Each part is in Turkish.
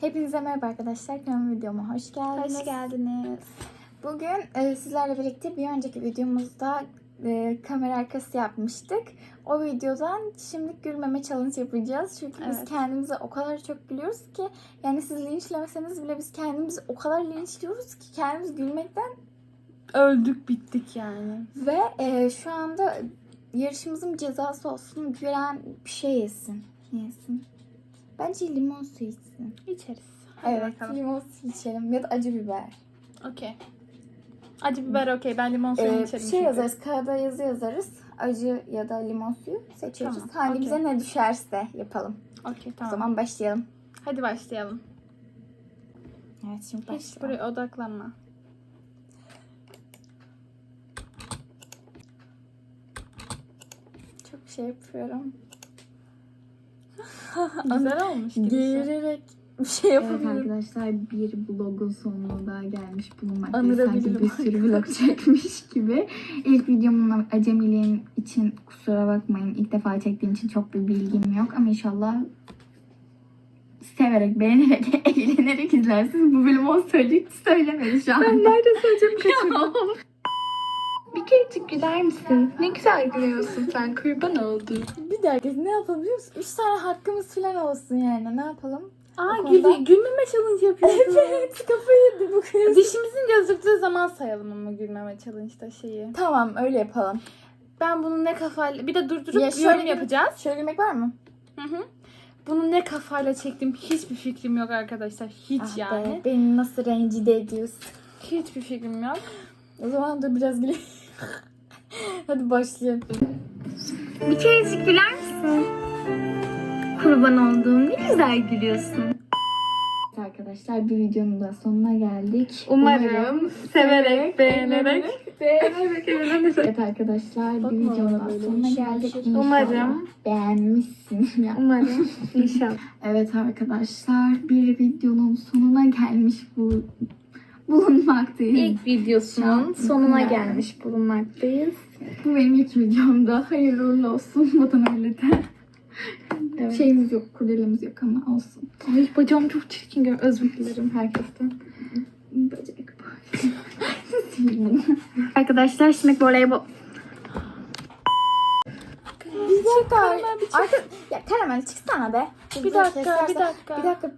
Hepinize merhaba arkadaşlar. Kanalıma videoma hoş geldiniz. Hoş geldiniz. Bugün e, sizlerle birlikte bir önceki videomuzda e, kamera arkası yapmıştık. O videodan şimdi gülmeme challenge yapacağız. Çünkü biz Evet. kendimize o kadar çok gülüyoruz ki yani siz linçlemeseniz bile biz kendimizi o kadar linçliyoruz ki kendimiz gülmekten Öldük bittik yani. ve e, şu anda yarışımızın cezası olsun. Gülen bir şey yesin. Yesin? Bence limon suyu içsin. İçeriz. Hadi evet, bakalım. limon suyu içelim ya da acı biber. Okey. Acı biber okey. Ben limon suyu Ee, içerim. şey çünkü. yazarız, kağıda yazı yazarız. Acı ya da limon suyu seçeriz. Tamam, Hangimize okey. ne düşerse yapalım. Okey O tamam. zaman başlayalım. Hadi başlayalım. Evet şimdi Hiç başlayalım. buraya odaklanma. Çok şey yapıyorum. Güzel olmuş gibi. Geğirerek bir şey Evet yapamıyorum. arkadaşlar bir vlogun sonuna gelmiş bulunmaktayız. Sanki bir sürü vlog çekmiş gibi. İlk videomun acemiliğim için kusura bakmayın. İlk defa çektiğim için çok bir bilgim yok. Ama inşallah severek, beğenerek, eğlenerek izlersiniz. Bu bölüm o söyleyecek söylemedi şu an. Ben nerede söyleyeceğim kaçırdım. Bir kerecik güler misin? Ne güzel gülüyorsun sen. Kurban oldum. Bir dakika ne yapabiliyor musun? Üç tane hakkımız falan olsun yani. Ne yapalım? Aa O gülmeme challenge yapıyorsun. Evet kafayı yedi bu kız. Dişimizin gözüktüğü zaman sayalım ama gülmeme challenge'da şeyi. Tamam öyle yapalım. Ben bunu ne kafayla... Bir de durdurup Ya şöyle yorum yapacağız. Şöyle yemek var mı? Hı hı. Bunu ne kafayla çektim hiçbir fikrim yok arkadaşlar. Hiç Ah be, yani. beni nasıl rencide ediyorsun? Hiçbir fikrim yok. O zaman dur biraz gülelim. Hadi başlayalım. Bir kerecik güler misin? Kurban olduğum ne güzel gülüyorsun. Arkadaşlar bir videonun da sonuna geldik. Umarım severek, beğenerek, beğenerek Evet arkadaşlar bir Bakma videonun bana da böyle, sonuna işin geldik. İnşallah Umarım. beğenmişsin. Ya. Umarım. İnşallah. Evet arkadaşlar bir videonun sonuna gelmiş bu bulunmaktayız. İlk videosunun sonuna gelmiş bulunmaktayız. Bu benim ilk videomda. Hayırlı uğurlu olsun. Vatan öyle de. Evet. Şeyimiz yok, kurdelemiz yok ama olsun. Ay bacağım çok çirkin gör. Özür dilerim herkesten. Bacak Arkadaşlar şimdi voleybol Bir dakika. Arka... Ya Karamel çıksana be. Bir dakika, bir dakika. Bir dakika.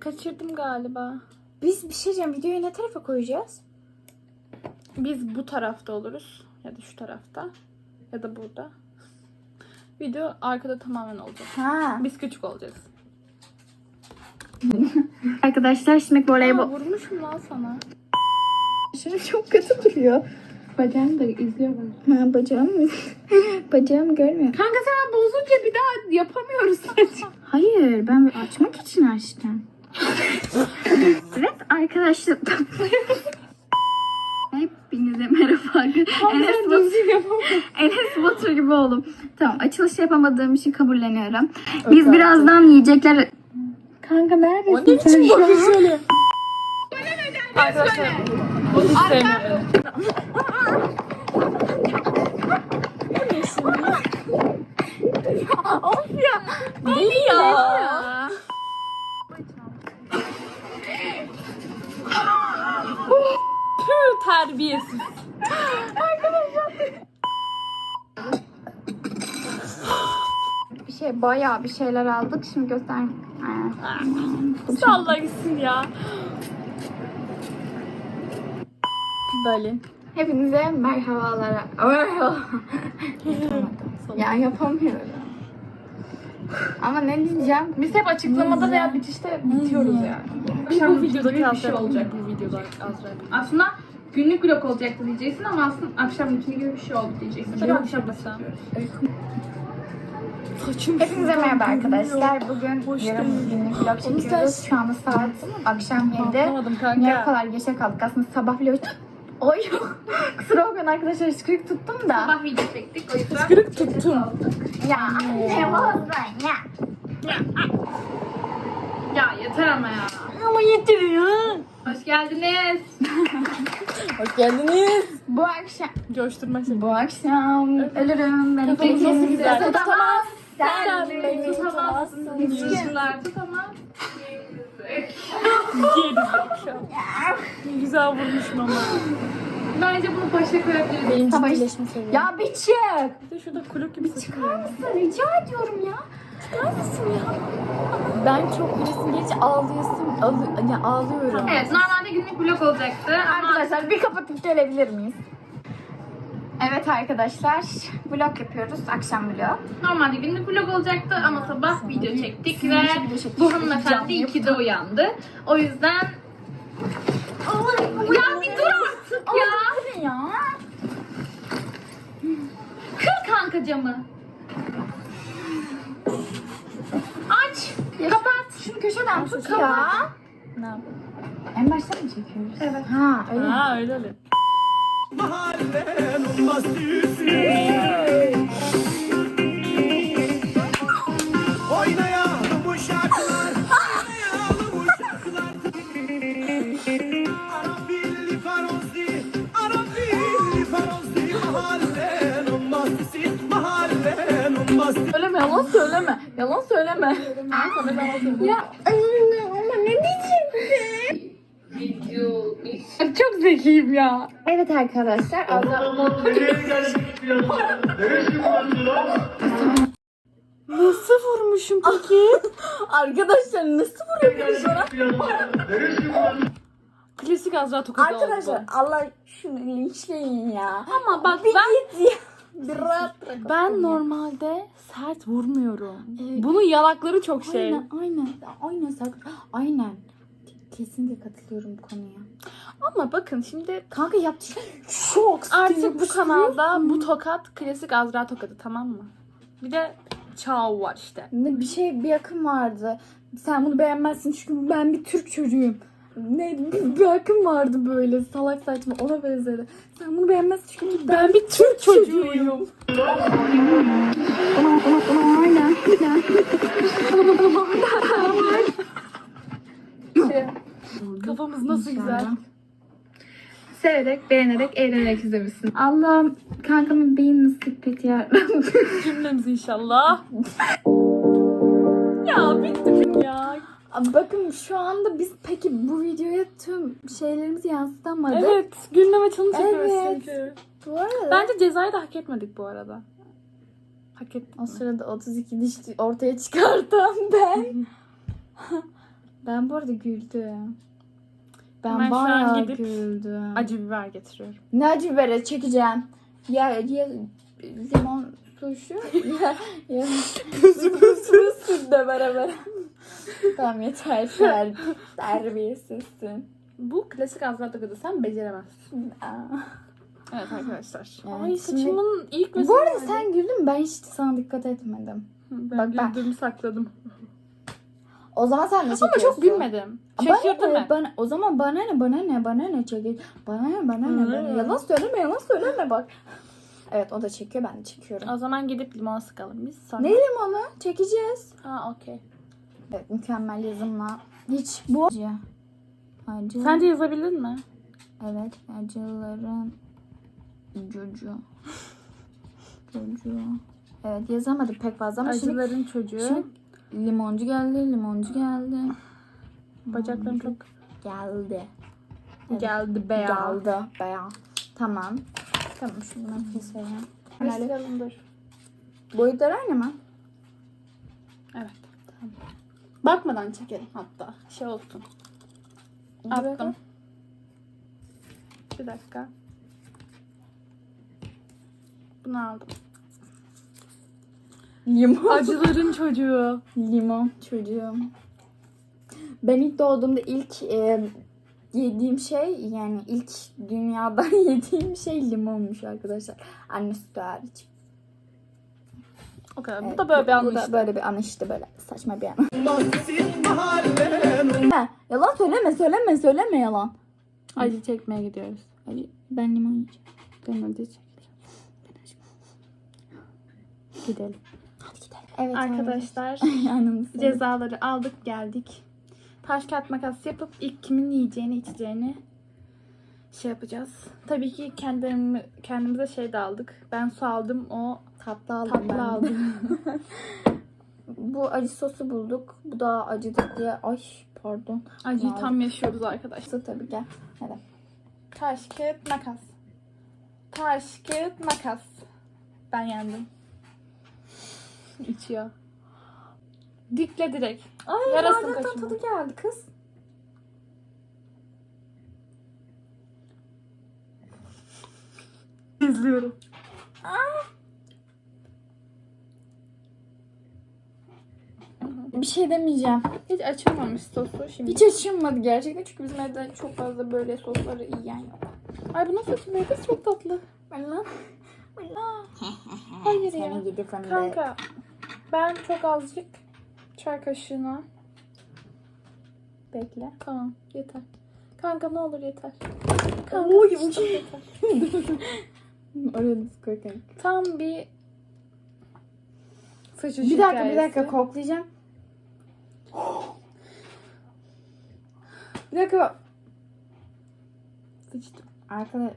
Kaçırdım galiba. Biz bir şey diyeceğim. Videoyu ne tarafa koyacağız? Biz bu tarafta oluruz. Ya da şu tarafta. Ya da burada. Video arkada tamamen olacak. Ha. Biz küçük olacağız. Arkadaşlar şimdi Aa, voleybol vurmuşum lan sana. Şimdi çok kötü duruyor. Bacağını da izliyor bak. Ha bacağım mı? bacağım görmüyor. Kanka sen bozunca bir daha yapamıyoruz. Hayır ben açmak için açtım. Açılış yapamadığım için kabulleniyorum. Biz artık. birazdan yiyecekler... Kanka neredesin sen şu an? şöyle. Arkadaşlar. O hiç sevmiyorum. Deli ya. Pür terbiyesiz. Bir şey bayağı bir şeyler aldık. Şimdi göster. Salla gitsin ya. Dali. Hepinize merhabalar. Merhaba. ya yapamıyorum. Ama ne diyeceğim? Biz hep açıklamada veya bitişte bitiyoruz yani. Bir bu videoda bir şey olacak bu videoda Azra. Aslında günlük vlog olacaktı diyeceksin ama aslında akşam rutini gibi bir şey oldu diyeceksin. Tabii akşam basam. Saçım Hepinize merhaba arkadaşlar. Bugün Boş yarım günlük vlog çekiyoruz. Şu anda saat akşam 7'de. Anlamadım Niye bu kanka. kadar geçe kaldık? Aslında sabah vlog... Oy Kusura bakmayın arkadaşlar ışkırık tuttum da. Sabah video çektik o yüzden. Kırık tuttum. Ya ne bozdan ya. Ya yeter ama ya. Ama yeter ya. Hoş geldiniz. Hoş geldiniz. Bu akşam... Coşturma şimdi. Bu akşam ölürüm ben Kafamız nasıl ikinizi güzel. tutamaz. Sen beni tutamazsın. tutamazsın. Yüzler tutamaz. Geri Güzel vurmuşum ama. Bence bunu başa koyabiliriz. Benim Savaş- ciddileşme seviyem. Ya bir çık. Bir de şurada kulüp gibi Çıkar mısın? Rica ediyorum ya. Çıkar mısın ya? Ben çok gülesim gelince ağlıyorsun. Ağlı, ya ağlıyorum. Evet normalde günlük vlog olacaktı ama Arkadaşlar bir kapatıp gelebilir miyiz? Evet arkadaşlar vlog yapıyoruz. Akşam vlog. normalde günlük vlog olacaktı ama sabah video çektik ve bu hanımefendi Canlı 2'de uyandı. O yüzden ya bir dur artık ya. Ne ya? Kır kanka camı. Aç. Kapat. Şunu köşeden tut Kapat. ya. Ne yapayım? En baştan mı çekiyoruz? Evet. Ha öyle? Ha öyle öyle. Mahallenin bastüsü Oynayalım bu şarkılar Oynayalım bu şarkılar Arafilli farozli Arafilli farozli bastüsü Mahallenin bastüsü Söyleme yalan söyleme. Yalan söyleme. ya Çok zekiyim ya. Evet arkadaşlar. Nasıl vurmuşum peki? Arkadaşlar nasıl vuruyorsun bana? Klasik Azra tokadı Arkadaşlar oldu. Allah şunu linçleyin ya. Ama bak Bir ben git ya. Bir rahat bırak. ben normalde sert vurmuyorum. Evet. Bunun yalakları çok şey. Aynen aynen. Aynen sak. Aynen. Kesinlikle katılıyorum bu konuya. Ama bakın şimdi Kanka yaptı. Çok artık bu kanalda bu tokat klasik Azra tokadı tamam mı? Bir de Çao var işte. Ne bir şey bir akım vardı. Sen bunu beğenmezsin çünkü ben bir Türk çocuğuyum. Ne bir, bir akım vardı böyle salak saçma ona benzedi. Sen bunu beğenmezsin çünkü ben, Ben bir Türk çocuğuyum. Kafamız nasıl güzel. Severek, beğenerek, eğlenerek izlemişsin. Allah'ım kankamın beyin nasip et ya. Cümlemiz inşallah. ya bitti ya. Bakın şu anda biz peki bu videoya tüm şeylerimizi yansıtamadık. Evet, gülmeme challenge yapıyoruz Evet. çünkü. Bu arada Bence cezayı da hak etmedik bu arada. Hak ettik. o sırada 32 diş ortaya çıkartan ben. ben bu arada güldüm. Ben Hemen bayağı gidip güldüm. Acı biber getiriyorum. Ne acı biberi çekeceğim. Ya ya limon turşu ya ya sür sür de beraber. tamam yeter ter, terbiyesizsin. Bu klasik Azra tokadı sen beceremezsin. Evet arkadaşlar. Evet, Ay şimdi- saçımın ilk Bu arada sen güldün ben hiç sana dikkat etmedim. Ben Bak ben- güldüğümü sakladım. O zaman sen de Ama çekiyorsun. çok gülmedim. Ne, ben. bana, o zaman bana ne bana ne bana ne çekil. Bana ne bana ne bana Hı. Yalan söyleme yalan söyleme bak. Evet o da çekiyor ben de çekiyorum. O zaman gidip limon sıkalım biz. Sonra... Ne limonu? Çekeceğiz. Ha okey. Evet mükemmel yazımla. Hiç bu acı. Acı. Sence yazabildin mi? Evet acıların cucu. Cucu. Evet yazamadım pek fazla ama şimdi, Acıların çocuğu. şimdi limoncu geldi limoncu geldi. Bacaklarım çok Geldi. Evet. geldi beyaz. Geldi. Beyaz. Tamam. Tamam şunu ben. Böyle Karıştıralım dur. boyutları aynı mı? Evet. Tamam. Bakmadan çekelim hatta. Şey olsun. Attım. Bir dakika. Bunu aldım. Limon. Acıların çocuğu. Limon çocuğum. Ben ilk doğduğumda ilk e, yediğim şey yani ilk dünyada yediğim şey limonmuş arkadaşlar. Anne sütü hariç. O kadar. Evet, bu da böyle bir bu anı da işte. böyle bir an işte böyle saçma bir an. Bastüsü mahallenin Ha, yalan söyleme söyleme söyleme yalan. Acı çekmeye gidiyoruz. Ay, ben limon yiyeceğim. Ben acı çekeceğim. Gidelim. Hadi gidelim. Evet Arkadaşlar cezaları aldık geldik. Taş kağıt makas yapıp ilk kimin yiyeceğini içeceğini şey yapacağız. Tabii ki kendimi, kendimize şey de aldık. Ben su aldım o tatlı aldım tatlı ben aldım. Bu acı sosu bulduk. Bu da acıdır diye. Ay Pardon. Acıyı Aldık. tam yaşıyoruz arkadaşlar. Tabii gel. Hadi. Taş, kağıt, makas. Taş, kağıt, makas. Ben yendim. İçiyor. Dikle direkt. Ay Yarasını bardaktan tadı geldi kız. İzliyorum. Bir şey demeyeceğim. Hiç açılmamış sosu şimdi. Hiç açılmadı gerçekten çünkü bizim evde çok fazla böyle sosları yiyen yok. Ay bu nasıl açılmıyor kız çok tatlı. Allah. Hayır ya. Kanka ben çok azıcık çay kaşığına. Bekle. Tamam yeter. Kanka ne olur yeter. Kanka Oy, ucu. yeter. Oraya nasıl koy kanka? Tam bir sıçış Bir dakika bir dakika koklayacağım. bir dakika. Sıçtım. Arkadaş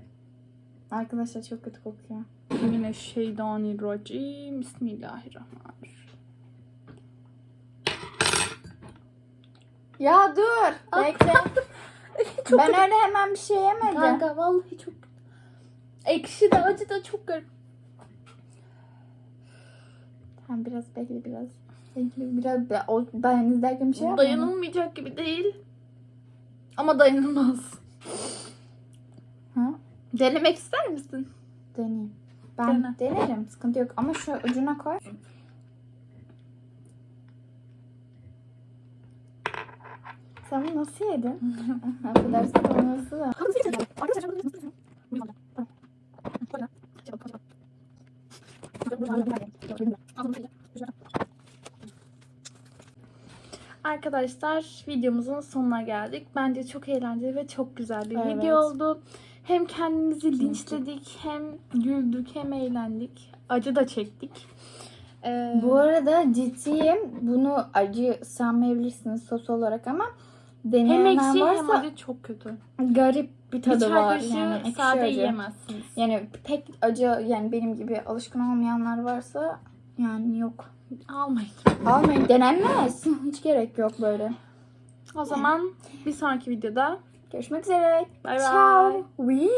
Arkadaşlar çok kötü kokuyor. Yine şeytanirracim. Bismillahirrahmanirrahim. Ya dur. Bekle. ben öyle hemen bir şey yemedim. Kanka vallahi çok ekşi de acı da çok garip. Tamam biraz bekle biraz. Bekle biraz. Be- O, ben izlerken bir şey yapmadım. Dayanılmayacak gibi değil. Ama dayanılmaz. Ha? Denemek ister misin? Deneyeyim. Ben Dene. denerim. Sıkıntı yok. Ama şu ucuna koy. Sen nasıl yedin? Affedersin ama nasıl da. Arkadaşlar videomuzun sonuna geldik. Bence çok eğlenceli ve çok güzel bir Evet. video oldu. Hem kendimizi linçledik, hem güldük, hem eğlendik. Acı da çektik. Ee, Bu arada ciddiyim. Bunu acı sanmayabilirsiniz sos olarak ama hem deneyenler ekşi hem varsa acı çok kötü. garip bir tadı var. Yani ekşi sade acı. yiyemezsiniz. Yani pek acı yani benim gibi alışkın olmayanlar varsa yani yok. Almayın. Almayın denenmez. Hiç gerek yok böyle. O zaman bir sonraki videoda Görüşmek üzere. Bay bay. Ciao. Oui.